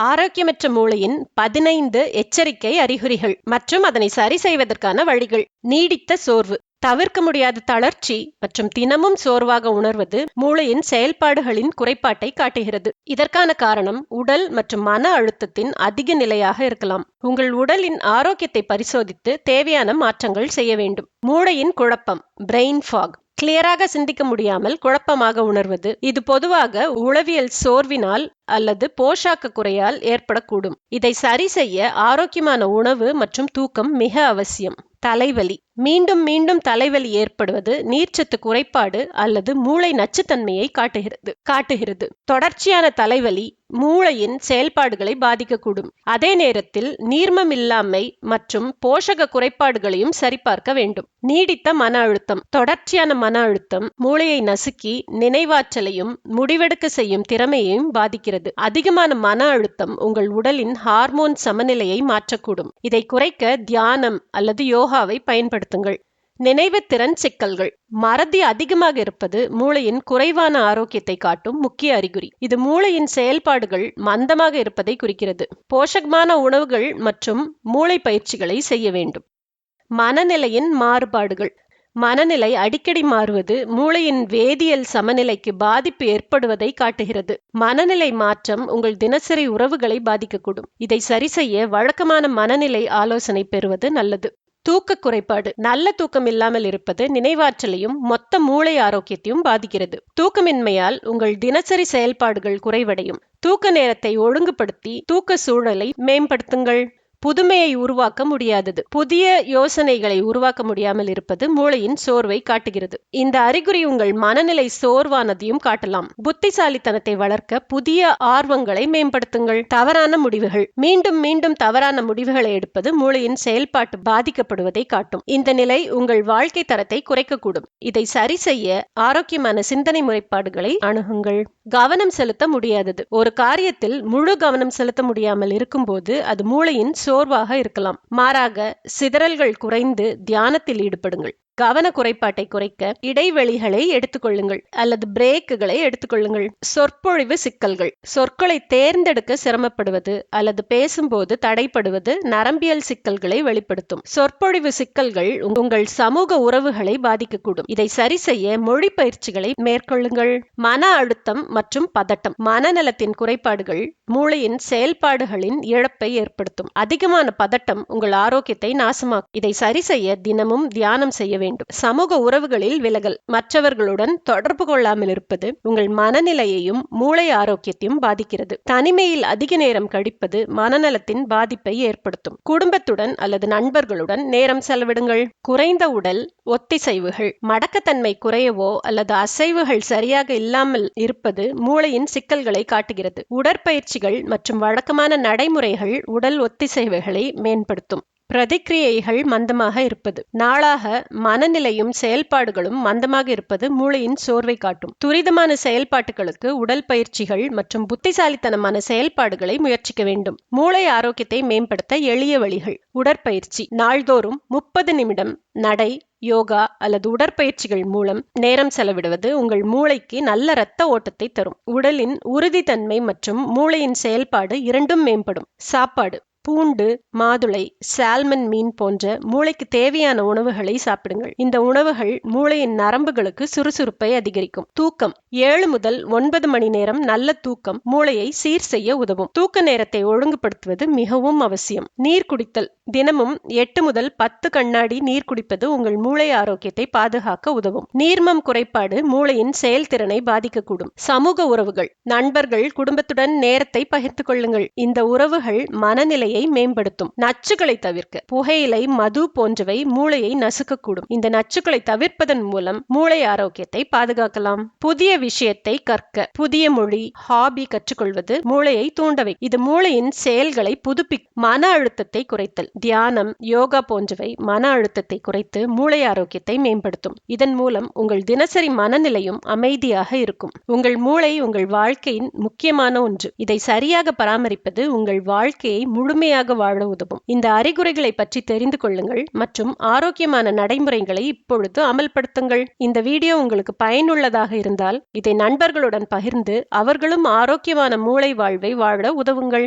ஆரோக்கியமற்ற மூளையின் பதினைந்து எச்சரிக்கை அறிகுறிகள் மற்றும் அதனை சரி செய்வதற்கான வழிகள். நீடித்த சோர்வு. தவிர்க்க முடியாத தளர்ச்சி மற்றும் தினமும் சோர்வாக உணர்வது மூளையின் செயல்பாடுகளின் குறைபாட்டை காட்டுகிறது. இதற்கான காரணம் உடல் மற்றும் மன அழுத்தத்தின் அதிக நிலையாக இருக்கலாம். உங்கள் உடலின் ஆரோக்கியத்தை பரிசோதித்து தேவையான மாற்றங்கள் செய்ய வேண்டும். மூளையின் குழப்பம். Brain fog. கிளியராக சிந்திக்க முடியாமல் குழப்பமாக உணர்வது. இது பொதுவாக உளவியல் சோர்வினால் அல்லது போஷாக்க குறையால் ஏற்படக்கூடும். இதை சரி செய்ய ஆரோக்கியமான உணவு மற்றும் தூக்கம் மிக அவசியம். தலைவலி. மீண்டும் மீண்டும் தலைவலி ஏற்படுவது நீர்ச்சத்து குறைபாடு அல்லது மூளை நச்சுத்தன்மையை காட்டுகிறது. காட்டுகிறது. தொடர்ச்சியான தலைவலி மூளையின் செயல்பாடுகளை பாதிக்கக்கூடும். அதே நேரத்தில் நீர்மம் இல்லாமை மற்றும் போஷக குறைபாடுகளையும் சரிபார்க்க வேண்டும். நீடித்த மன அழுத்தம். தொடர்ச்சியான மன அழுத்தம் மூளையை நசுக்கி நினைவாற்றலையும் முடிவெடுக்க செய்யும் திறமையையும் பாதிக்கிறது. அதிகமான மன அழுத்தம் உங்கள் உடலின் ஹார்மோன் சமநிலையை மாற்றக்கூடும். இதை குறைக்க தியானம் அல்லது யோகாவை பயன்படுத்துங்கள். நினைவு திறன் சிக்கல்கள். மறதி அதிகமாக இருப்பது மூளையின் குறைவான ஆரோக்கியத்தை காட்டும் முக்கிய அறிகுறி. இது மூளையின் செயல்பாடுகள் மந்தமாக இருப்பதை குறிக்கிறது. போஷகமான உணவுகள் மற்றும் மூளை பயிற்சிகளை செய்ய வேண்டும். மனநிலையின் மாறுபாடுகள். மனநிலை அடிக்கடி மாறுவது மூளையின் வேதியியல் சமநிலைக்கு பாதிப்பு ஏற்படுவதை காட்டுகிறது. மனநிலை மாற்றம் உங்கள் தினசரி உறவுகளை பாதிக்கக்கூடும். இதை சரி செய்ய வழக்கமான மனநிலை ஆலோசனை பெறுவது நல்லது. தூக்க குறைபாடு. நல்ல தூக்கம் இல்லாமல் இருப்பது நினைவாற்றலையும் மொத்த மூளை ஆரோக்கியத்தையும் பாதிக்கிறது. தூக்கமின்மையால் உங்கள் தினசரி செயல்பாடுகள் குறைவடையும். தூக்க நேரத்தை ஒழுங்குபடுத்தி தூக்க சூழலை மேம்படுத்துங்கள். புதுமையை உருவாக்க முடியாதது. புதிய யோசனைகளை உருவாக்க முடியாமல் இருப்பது மூளையின் சோர்வை காட்டுகிறது. இந்த அறிகுறி உங்கள் மனநிலை சோர்வானதையும் காட்டலாம். புத்திசாலித்தனத்தை வளர்க்க புதிய ஆர்வங்களை மேம்படுத்துங்கள். தவறான முடிவுகள். மீண்டும் மீண்டும் தவறான முடிவுகளை எடுப்பது மூளையின் செயல்பாட்டு பாதிக்கப்படுவதை காட்டும். இந்த நிலை உங்கள் வாழ்க்கை தரத்தை குறைக்கக்கூடும். இதை சரி செய்ய ஆரோக்கியமான சிந்தனை முறைப்பாடுகளை அணுகுங்கள். கவனம் செலுத்த முடியாதது. ஒரு காரியத்தில் முழு கவனம் செலுத்த முடியாமல் இருக்கும்போது அது மூளையின் சோர்வாக இருக்கலாம். மாறாக சிதறல்கள் குறைந்து தியானத்தில் ஈடுபடுங்கள். கவன குறைபாட்டை குறைக்க இடைவெளிகளை எடுத்துக்கொள்ளுங்கள் அல்லது பிரேக்குகளை எடுத்துக்கொள்ளுங்கள். சொற்பொழிவு சிக்கல்கள். சொற்களை தேர்ந்தெடுக்க சிரமப்படுவது அல்லது பேசும்போது தடைப்படுவது நரம்பியல் சிக்கல்களை வெளிப்படுத்தும். சொற்பொழிவு சிக்கல்கள் உங்கள் சமூக உறவுகளை பாதிக்கக்கூடும். இதை சரி செய்ய மொழி பயிற்சிகளை மேற்கொள்ளுங்கள். மன அழுத்தம் மற்றும் பதட்டம். மனநலத்தின் குறைபாடுகள் மூளையின் செயல்பாடுகளின் இழப்பை ஏற்படுத்தும். அதிகமான பதட்டம் உங்கள் ஆரோக்கியத்தை நாசமாக்கும். இதை சரி செய்ய தினமும் தியானம் செய்ய வேண்டும். வேண்டும். சமூக உறவுகளில் விலகல். மற்றவர்களுடன் தொடர்பு கொள்ளாமல் இருப்பது உங்கள் மனநிலையையும் மூளை ஆரோக்கியத்தையும் பாதிக்கிறது. தனிமையில் அதிக நேரம் கழிப்பது மனநலத்தின் பாதிப்பை ஏற்படுத்தும். குடும்பத்துடன் அல்லது நண்பர்களுடன் நேரம் செலவிடுங்கள். குறைந்த உடல் ஒத்திசைவுகள் மடக்கத்தன்மை குறையவோ அல்லது அசைவுகள் சரியாக இல்லாமல் இருப்பது மூளையின் சிக்கல்களை காட்டுகிறது. உடற்பயிற்சிகள் மற்றும் வழக்கமான நடைமுறைகள் உடல் ஒத்திசைவுகளை மேம்படுத்தும். பிரதிக்கிரியைகள் மந்தமாக இருப்பது. நாளாக மனநிலையும் செயல்பாடுகளும் மந்தமாக இருப்பது மூளையின் சோர்வை காட்டும். துரிதமான செயல்பாட்டுகளுக்கு உடல் பயிற்சிகள் மற்றும் புத்திசாலித்தனமான செயல்பாடுகளை முயற்சிக்க வேண்டும். மூளை ஆரோக்கியத்தை மேம்படுத்த எளிய வழிகள். உடற்பயிற்சி. நாள்தோறும் முப்பது நிமிடம் நடை யோகா அல்லது உடற்பயிற்சிகள் மூலம் நேரம் செலவிடுவது உங்கள் மூளைக்கு நல்ல இரத்த ஓட்டத்தை தரும். உடலின் உறுதித்தன்மை மற்றும் மூளையின் செயல்பாடு இரண்டும் மேம்படும். சாப்பாடு. பூண்டு மாதுளை சால்மன் மீன் போன்ற மூளைக்கு தேவையான உணவுகளை சாப்பிடுங்கள். இந்த உணவுகள் மூளையின் நரம்புகளுக்கு சுறுசுறுப்பை அதிகரிக்கும். தூக்கம். ஏழு முதல் ஒன்பது மணி நேரம் நல்ல தூக்கம் மூளையை சீர் செய்ய உதவும். தூக்க நேரத்தை ஒழுங்குபடுத்துவது மிகவும் அவசியம். நீர் குடித்தல். தினமும் எட்டு முதல் பத்து கண்ணாடி நீர் குடிப்பது உங்கள் மூளை ஆரோக்கியத்தை பாதுகாக்க உதவும். நீர்மம் குறைபாடு மூளையின் செயல்திறனை பாதிக்கக்கூடும். சமூக உறவுகள். நண்பர்கள் குடும்பத்துடன் நேரத்தை பகிர்ந்து கொள்ளுங்கள். இந்த உறவுகள் மனநிலையை மேம்படுத்தும். நச்சுகளை தவிர்க்க. புகையிலை மது போன்றவை மூளையை நசுக்கக்கூடும். இந்த நச்சுக்களை தவிர்ப்பதன் மூலம் மூளை ஆரோக்கியத்தை பாதுகாக்கலாம். புதிய விஷயத்தை கற்க. புதிய மொழி ஹாபி கற்றுக்கொள்வது மூளையை தூண்டவை. இது மூளையின் செயல்களை புதுப்பி மன அழுத்தத்தை குறைத்தல். தியானம் யோகா போன்றவை மன அழுத்தத்தை குறைத்து மூளை ஆரோக்கியத்தை மேம்படுத்தும். இதன் மூலம் உங்கள் தினசரி மனநிலையும் அமைதியாக இருக்கும். உங்கள் மூளை உங்கள் வாழ்க்கையின் முக்கியமான ஒன்று. இதை சரியாக பராமரிப்பது உங்கள் வாழ்க்கையை முழு முழுமையாக வாழ உதவும். இந்த அறிகுறிகளை பற்றி தெரிந்து கொள்ளுங்கள் மற்றும் ஆரோக்கியமான நடைமுறைகளை இப்பொழுது அமல்படுத்துங்கள். இந்த வீடியோ உங்களுக்கு பயனுள்ளதாக இருந்தால் இதை நண்பர்களுடன் பகிர்ந்து அவர்களும் ஆரோக்கியமான மூளை வாழ்வை வாழ உதவுங்கள்.